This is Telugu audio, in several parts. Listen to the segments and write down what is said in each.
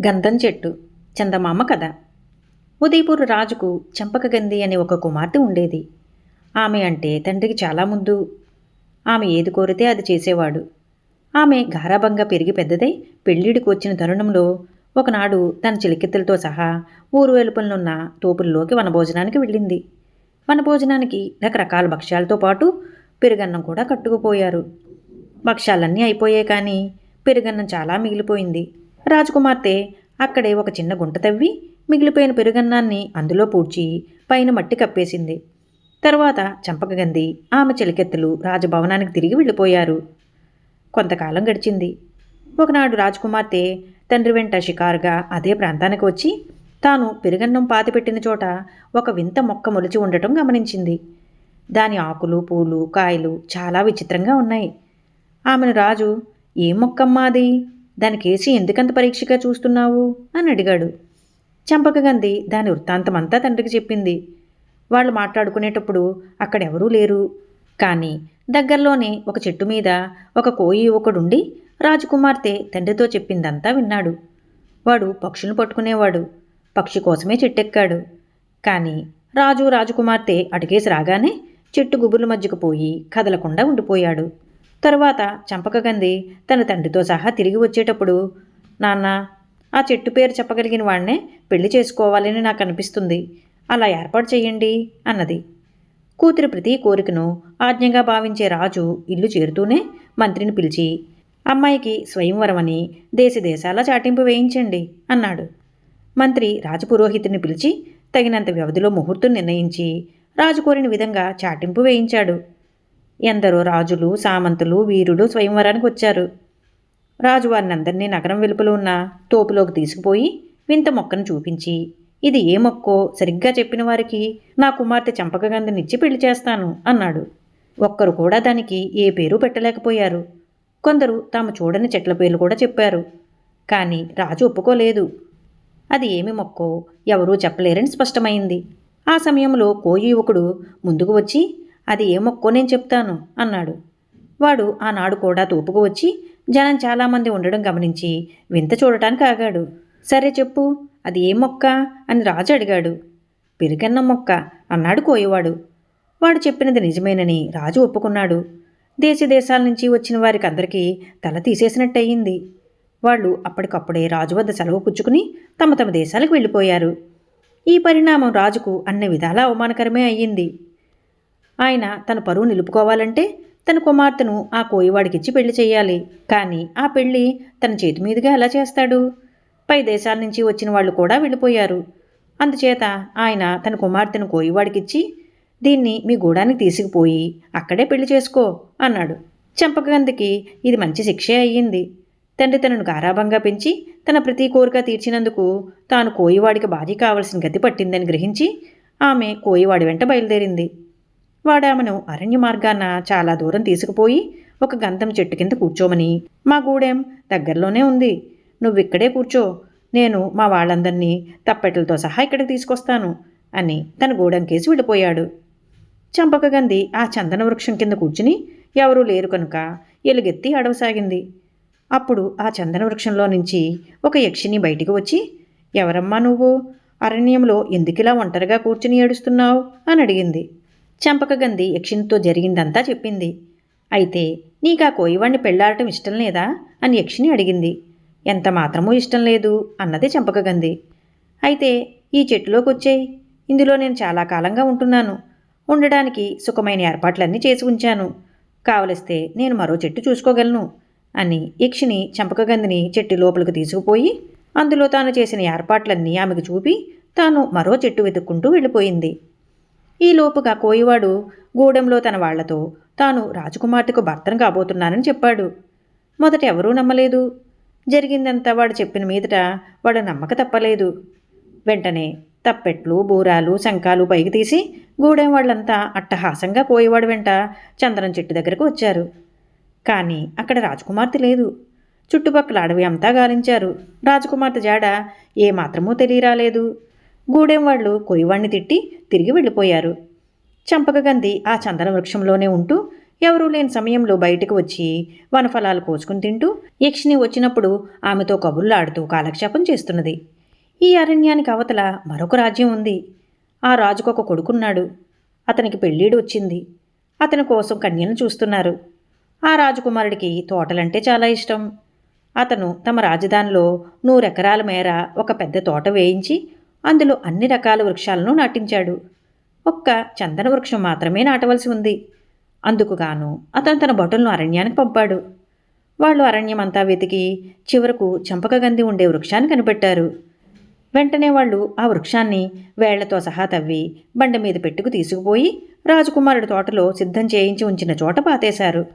గంధం చెట్టు చందమామ కథ. ఉదయపూర్ రాజుకు చంపకగంధి అనే ఒక కుమార్తె ఉండేది. ఆమె అంటే తండ్రికి చాలా ముందు. ఆమె ఏది కోరితే అది చేసేవాడు. ఆమె గారాభంగా పెరిగి పెద్దదై పెళ్ళిడికి వచ్చిన తరుణంలో ఒకనాడు తన చిలికెత్తులతో సహా ఊరు వెలుపలనున్న తోపుల్లోకి వనభోజనానికి వెళ్ళింది. వనభోజనానికి రకరకాల భక్ష్యాలతో పాటు పెరుగన్నం కూడా కట్టుకుపోయారు. భక్ష్యాలన్నీ అయిపోయాయి కానీ పెరుగన్నం చాలా మిగిలిపోయింది. రాజకుమార్తె అక్కడే ఒక చిన్న గుంట తవ్వి మిగిలిపోయిన పెరుగన్నాన్ని అందులో పూడ్చి పైన మట్టి కప్పేసింది. తర్వాత చంపకగంది ఆమె చెలికెత్తలు రాజభవనానికి తిరిగి వెళ్ళిపోయారు. కొంతకాలం గడిచింది. ఒకనాడు రాజకుమార్తె తండ్రి వెంట షికారుగా అదే ప్రాంతానికి వచ్చి తాను పెరుగన్నం పాతిపెట్టిన చోట ఒక వింత మొక్క మొలిచి ఉండటం గమనించింది. దాని ఆకులు పూలు కాయలు చాలా విచిత్రంగా ఉన్నాయి. ఆమెను రాజు ఏం మొక్కమ్మా అది దానికేసి ఎందుకంత పరీక్షగా చూస్తున్నావు? అని అడిగాడు. చంపకగంది దాని వృత్తాంతమంతా తండ్రికి చెప్పింది. వాళ్ళు మాట్లాడుకునేటప్పుడు అక్కడెవరూ లేరు. కానీ దగ్గరలోనే ఒక చెట్టు మీద ఒక కోయి యువకుడుండి రాజకుమార్తె తండ్రితో చెప్పిందంతా విన్నాడు. వాడు పక్షులను పట్టుకునేవాడు. పక్షి కోసమే చెట్టెక్కాడు. కానీ రాజు రాజకుమార్తె అటుకేసి రాగానే చెట్టు గుబుర్ల మధ్యకు పోయి కదలకుండా ఉండిపోయాడు. తరువాత చంపకగంది. తన తండ్రితో సహా తిరిగి వచ్చేటప్పుడు నాన్న ఆ చెట్టు పేరు చెప్పగలిగిన వాడినే పెళ్ళి చేసుకోవాలని నాకు అనిపిస్తుంది. అలా ఏర్పాటు చేయండి అన్నది. కూతురు ప్రతి కోరికను ఆజ్ఞగా భావించే రాజు ఇల్లు చేరుతూనే మంత్రిని పిలిచి అమ్మాయికి స్వయంవరమని దేశదేశాల చాటింపు వేయించండి అన్నాడు. మంత్రి రాజపురోహితుని పిలిచి తగినంత వ్యవధిలో ముహూర్తం నిర్ణయించి రాజు కోరిన విధంగా చాటింపు వేయించాడు. ఎందరో రాజులు సామంతులు వీరులు స్వయంవరానికి వచ్చారు. రాజువారిని అందరినీ నగరం వెలుపల ఉన్న తోపులోకి తీసుకుపోయి వింత మొక్కను చూపించి ఇది ఏ మొక్కో? సరిగ్గా చెప్పిన వారికి నా కుమార్తె చంపకగంధనిచ్చి పెళ్ళి చేస్తాను అన్నాడు. ఒక్కరు కూడా దానికి ఏ పేరు పెట్టలేకపోయారు. కొందరు తాము చూడని చెట్ల పేర్లు కూడా చెప్పారు. కానీ రాజు ఒప్పుకోలేదు. అది ఏమి మొక్కో? ఎవరూ చెప్పలేరని స్పష్టమైంది. ఆ సమయంలో కోయి యువకుడు ముందుకు వచ్చి అది ఏ మొక్కో నేను చెప్తాను అన్నాడు. వాడు ఆనాడు కూడా తోపుకు వచ్చి జనం చాలామంది ఉండడం గమనించి వింత చూడటానికి ఆగాడు. సరే చెప్పు అది ఏ మొక్క? అని రాజు అడిగాడు. పెరిగన్న మొక్క అన్నాడు కోయవాడు. వాడు చెప్పినది నిజమేనని రాజు ఒప్పుకున్నాడు. దేశ దేశాల నుంచి వచ్చిన వారికి అందరికీ తల తీసేసినట్టయింది. వాళ్ళు అప్పటికప్పుడే రాజు వద్ద సెలవు పుచ్చుకుని తమ తమ దేశాలకు వెళ్ళిపోయారు. ఈ పరిణామం రాజుకు అన్ని విధాలా అవమానకరమే అయ్యింది. ఆయన తన పరువు నిలుపుకోవాలంటే తన కుమార్తెను ఆ కోయివాడికిచ్చి పెళ్ళి చేయాలి. కానీ ఆ పెళ్ళి తన చేతి మీదుగా ఎలా చేస్తాడు? పై దేశాల నుంచి వచ్చిన వాళ్ళు కూడా వెళ్ళిపోయారు. అందుచేత ఆయన తన కుమార్తెను కోయివాడికిచ్చి దీన్ని మీ గూడానికి తీసుకుపోయి అక్కడే పెళ్ళి చేసుకో అన్నాడు. చంపకందికి ఇది మంచి శిక్షే అయ్యింది. తండ్రి తనను గారాభంగా పెంచి తన ప్రతి కోరిక తీర్చినందుకు తాను కోయివాడికి భార్య కావలసిన గతి పట్టిందని గ్రహించి ఆమె కోయివాడి వెంట బయలుదేరింది. వాడామను అరణ్య మార్గాన చాలా దూరం తీసుకుపోయి ఒక గంధం చెట్టు కింద కూర్చోమని. మా గూడెం దగ్గరలోనే ఉంది. నువ్విక్కడే కూర్చో. నేను మా వాళ్ళందరినీ తప్పెట్లతో సహా ఇక్కడికి తీసుకొస్తాను అని తన గూడెం కేసి వెళ్ళిపోయాడు. చంపకగంది ఆ చందన వృక్షం కింద కూర్చుని ఎవరూ లేరు కనుక ఎలుగెత్తి అడవసాగింది. అప్పుడు ఆ చందన వృక్షంలో నుంచి ఒక యక్షిని బయటికి వచ్చి ఎవరమ్మా నువ్వు? అరణ్యంలో ఎందుకిలా ఒంటరిగా కూర్చుని ఏడుస్తున్నావు? అని అడిగింది. చంపకగంది యక్షినితో జరిగిందంతా చెప్పింది. అయితే నీకా కోయివాణ్ణి పెళ్ళాడటం ఇష్టం లేదా? అని యక్షిని అడిగింది. ఎంత మాత్రమూ ఇష్టం లేదు అన్నది చంపకగంది. అయితే ఈ చెట్టులోకి వచ్చేయి ఇందులో నేను చాలా కాలంగా ఉంటున్నాను. ఉండడానికి సుఖమైన ఏర్పాట్లన్నీ చేసి ఉంచాను. కావలిస్తే నేను మరో చెట్టు చూసుకోగలను అని యక్షిని చంపకగందిని చెట్టు లోపలికి తీసుకుపోయి అందులో తాను చేసిన ఏర్పాట్లన్నీ ఆమెకు చూపి తాను మరో చెట్టు వెతుక్కుంటూ వెళ్ళిపోయింది. ఈ లోపుగా కోయివాడు గూడెంలో తన వాళ్ళతో తాను రాజకుమార్తెకు భర్తను కాబోతున్నానని చెప్పాడు. మొదట ఎవరూ నమ్మలేదు. జరిగిందంతా వాడు చెప్పిన మీదట వాడు నమ్మక తప్పలేదు. వెంటనే తప్పెట్లు బూరాలు శంఖాలు పైకి తీసి గూడెం వాళ్ళంతా అట్టహాసంగా పోయేవాడు వెంట చందనం చెట్టు దగ్గరకు వచ్చారు. కానీ అక్కడ రాజకుమార్తె లేదు. చుట్టుపక్కల అడవి అంతా గాలించారు. రాజకుమార్తె జాడ ఏమాత్రమూ తెలియరాలేదు. గూడెం వాళ్ళు కొయ్యవాణ్ణి తిట్టి తిరిగి వెళ్ళిపోయారు. చంపకగంది ఆ చందన వృక్షంలోనే ఉంటూ ఎవరూ లేని సమయంలో బయటకు వచ్చి వనఫలాలు కోసుకుని తింటూ యక్షిని వచ్చినప్పుడు ఆమెతో కబుర్లాడుతూ కాలక్షేపం చేస్తున్నది. ఈ అరణ్యానికి అవతల మరొక రాజ్యం ఉంది. ఆ రాజుకు ఒక కొడుకున్నాడు. అతనికి పెళ్ళీడు వచ్చింది. అతని కోసం కన్యను చూస్తున్నారు. ఆ రాజకుమారుడికి తోటలంటే చాలా ఇష్టం. అతను తమ రాజధానిలో నూరెకరాల మేర ఒక పెద్ద తోట వేయించి అందులో అన్ని రకాల వృక్షాలను నాటించాడు. ఒక్క చందన వృక్షం మాత్రమే నాటవలసి ఉంది. అందుకుగాను అతను తన భటులను అరణ్యానికి పంపాడు. వాళ్ళు అరణ్యమంతా వెతికి చివరకు చంపకగంది ఉండే వృక్షాన్ని కనిపెట్టారు. వెంటనే వాళ్ళు ఆ వృక్షాన్ని వేళ్ళతో సహా తవ్వి బండ మీద పెట్టుకు తీసుకుపోయి రాజకుమారుడి తోటలో సిద్ధం చేయించి ఉంచిన చోట పాతేశారు.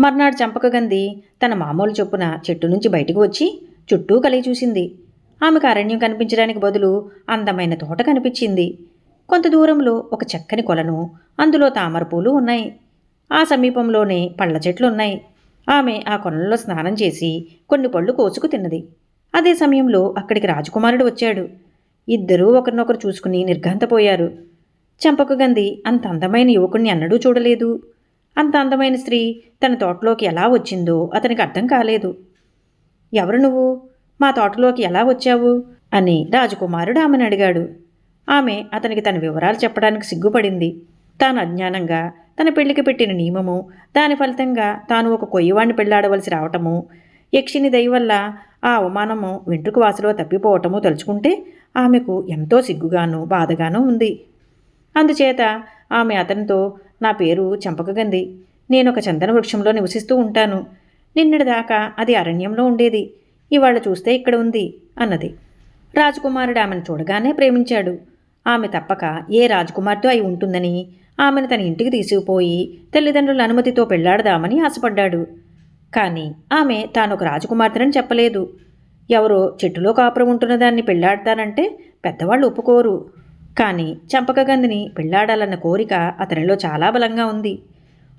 మర్నాడు చంపకగంది తన మామూలు చొప్పున చెట్టు నుంచి బయటకు వచ్చి చుట్టూ కలిగి చూసింది. ఆమెకు అరణ్యం కనిపించడానికి బదులు అందమైన తోట కనిపించింది. కొంత దూరంలో ఒక చక్కని కొలను అందులో తామర పూలు ఉన్నాయి. ఆ సమీపంలోనే పళ్ళ చెట్లు ఉన్నాయి. ఆమె ఆ కొలంలో స్నానం చేసి కొన్ని పళ్ళు కోసుకు తిన్నది. అదే సమయంలో అక్కడికి రాజకుమారుడు వచ్చాడు. ఇద్దరూ ఒకరినొకరు చూసుకుని నిర్ఘాంతపోయారు. చంపకగంది అంత అందమైన యువకుణ్ణి అన్నడూ చూడలేదు. అంత అందమైన స్త్రీ తన తోటలోకి ఎలా వచ్చిందో అతనికి అర్థం కాలేదు. ఎవరు నువ్వు? మా తోటలోకి ఎలా వచ్చావు? అని రాజకుమారుడు ఆమెను అడిగాడు. ఆమె అతనికి తన వివరాలు చెప్పడానికి సిగ్గుపడింది. తాను అజ్ఞానంగా తన పెళ్ళికి పెట్టిన నియమము దాని ఫలితంగా తాను ఒక కొయ్యవాణ్ణి పెళ్ళాడవలసి రావటము యక్షిని దయ వల్ల ఆ అవమానము వెంట్రుకు వాసులో తప్పిపోవటము తలుచుకుంటే ఆమెకు ఎంతో సిగ్గుగాను బాధగానూ ఉంది. అందుచేత ఆమె అతనితో నా పేరు చంపకగంది. నేను ఒక చందన వృక్షంలో నివసిస్తూ ఉంటాను. నిన్నటిదాకా అది అరణ్యంలో ఉండేది. ఇవాళ చూస్తే ఇక్కడ ఉంది అన్నది. రాజకుమారుడు ఆమెను చూడగానే ప్రేమించాడు. ఆమె తప్పక ఏ రాజకుమార్తె అయి ఉంటుందని ఆమెను తన ఇంటికి తీసుకుపోయి తల్లిదండ్రుల అనుమతితో పెళ్ళాడదామని ఆశపడ్డాడు. కానీ ఆమె తాను ఒక రాజకుమార్తెనని చెప్పలేదు. ఎవరో చెట్టులో కాపురం ఉంటున్న దాన్ని పెళ్ళాడతానంటే పెద్దవాళ్ళు ఒప్పుకోరు. కానీ చంపకగంధిని పెళ్ళాడాలన్న కోరిక అతనిలో చాలా బలంగా ఉంది.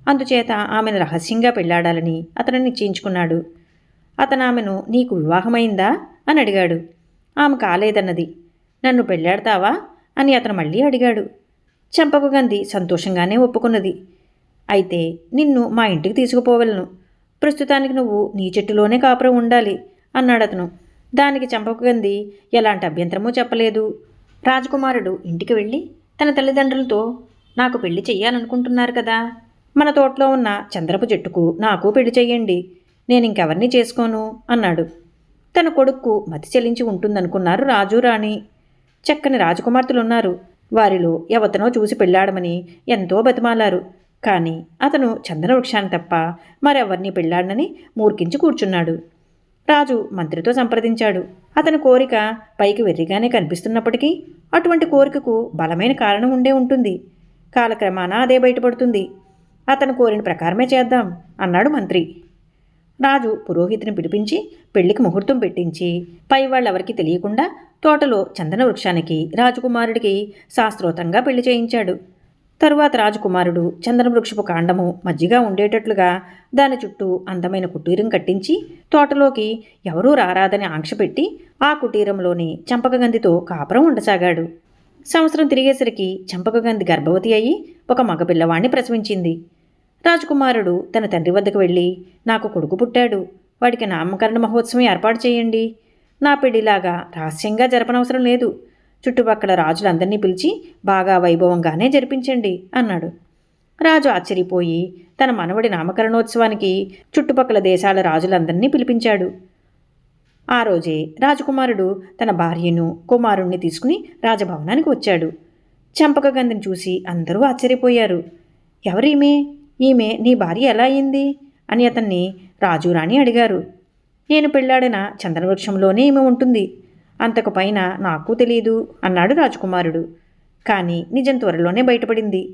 అందుచేత ఆమెను రహస్యంగా పెళ్ళాడాలని అతను నిశ్చయించుకున్నాడు. అతను ఆమెను నీకు వివాహమైందా? అని అడిగాడు. ఆమె కాలేదన్నది. నన్ను పెళ్ళాడతావా? అని అతను మళ్ళీ అడిగాడు. చంపకగంధి సంతోషంగానే ఒప్పుకున్నది. అయితే నిన్ను మా ఇంటికి తీసుకుపోవలను. ప్రస్తుతానికి నువ్వు నీ చెట్టులోనే కాపురం ఉండాలి అన్నాడు అతను. దానికి చంపకగంధి ఎలాంటి అభ్యంతరమూ చెప్పలేదు. రాజకుమారుడు ఇంటికి వెళ్ళి తన తల్లిదండ్రులతో నాకు పెళ్ళి చెయ్యాలనుకుంటున్నారు కదా. మన తోటలో ఉన్న చంద్రపు చెట్టుకు నాకు పెళ్ళి చెయ్యండి. నేను ఇంకెవరిని చేసుకోను? అన్నాడు. తన కొడుక్కు మతి చెల్లించి ఉంటుందనుకున్నారు రాజు రాణి చక్కని రాజకుమార్తెలున్నారు. వారిలో ఎవతనో చూసి పెళ్ళాడమని ఎంతో బతిమాలారు. కానీ అతను చందన వృక్షాన్ని తప్ప మరెవరిని పెళ్ళాడనని మూర్ఖించి కూర్చున్నాడు. రాజు మంత్రితో సంప్రదించాడు. అతని కోరిక పైకి వెర్రిగానే కనిపిస్తున్నప్పటికీ అటువంటి కోరికకు బలమైన కారణం ఉండే ఉంటుంది. కాలక్రమాన అదే బయటపడుతుంది. అతను కోరిన ప్రకారమే చేద్దాం అన్నాడు మంత్రి. రాజు పురోహితుని పిలిపించి పెళ్ళికి ముహూర్తం పెట్టించి పై వాళ్ళెవరికి తెలియకుండా తోటలో చందన వృక్షానికి రాజకుమారుడికి శాస్త్రోతంగా పెళ్ళి చేయించాడు. తరువాత రాజకుమారుడు చందన వృక్షపు కాండము మజ్జిగా ఉండేటట్లుగా దాని చుట్టూ అందమైన కుటీరం కట్టించి తోటలోకి ఎవరూ రారాదని ఆంక్ష పెట్టి ఆ కుటీరంలోని చంపకగంధితో కాపురం ఉండసాగాడు. సంవత్సరం తిరిగేసరికి చంపకగంధి గర్భవతి అయి ఒక మగపిల్లవాణ్ణి ప్రసవించింది. రాజకుమారుడు తన తండ్రి వద్దకు వెళ్ళి నాకు కొడుకు పుట్టాడు. వాడికి నామకరణ మహోత్సవం ఏర్పాటు చేయండి. నా పెళ్ళిలాగా రహస్యంగా జరపనవసరం లేదు. చుట్టుపక్కల రాజులందరినీ పిలిచి బాగా వైభవంగానే జరిపించండి అన్నాడు. రాజు ఆశ్చర్యపోయి తన మనవడి నామకరణోత్సవానికి చుట్టుపక్కల దేశాల రాజులందరినీ పిలిపించాడు. ఆ రోజే రాజకుమారుడు తన భార్యను కుమారుణ్ణి తీసుకుని రాజభవనానికి వచ్చాడు. చంపకగంధిని చూసి అందరూ ఆశ్చర్యపోయారు. ఎవరేమే ఈమె నీ భార్య ఎలా అయింది? అని అతన్ని రాజు రాణి అడిగారు. నేను పెళ్ళాడిన చంద్రవృక్షంలోనే ఈమె ఉంటుంది. అంతకు పైన నాకు తెలియదు అన్నాడు రాజకుమారుడు. కానీ నిజం త్వరలోనే బయటపడింది.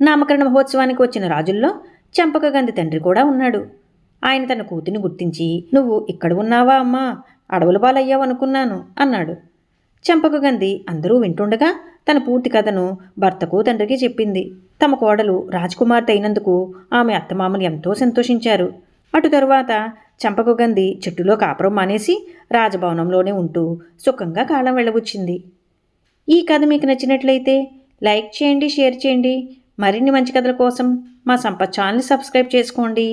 నామకరణ మహోత్సవానికి వచ్చిన రాజుల్లో చంపకగంధి తండ్రి కూడా ఉన్నాడు. ఆయన తన కూతుని గుర్తించి నువ్వు ఇక్కడ ఉన్నావా అమ్మా? అడవుల పాలయ్యావు అనుకున్నాను అన్నాడు. చంపకగంది. అందరూ వింటుండగా తన పూర్తి కథను భర్తకు తండ్రికి చెప్పింది. తమ కోడలు రాజకుమార్తె అయినందుకు ఆమె అత్తమామలు ఎంతో సంతోషించారు. అటు తరువాత చంపకగంది చెట్టులో కాపురం మానేసి రాజభవనంలోనే ఉంటూ సుఖంగా కాలం వెళ్ళవచ్చింది ఈ కథ మీకు నచ్చినట్లయితే లైక్ చేయండి షేర్ చేయండి. మరిన్ని మంచి కథల కోసం మా సంపత్ ఛానల్ సబ్స్క్రైబ్ చేసుకోండి.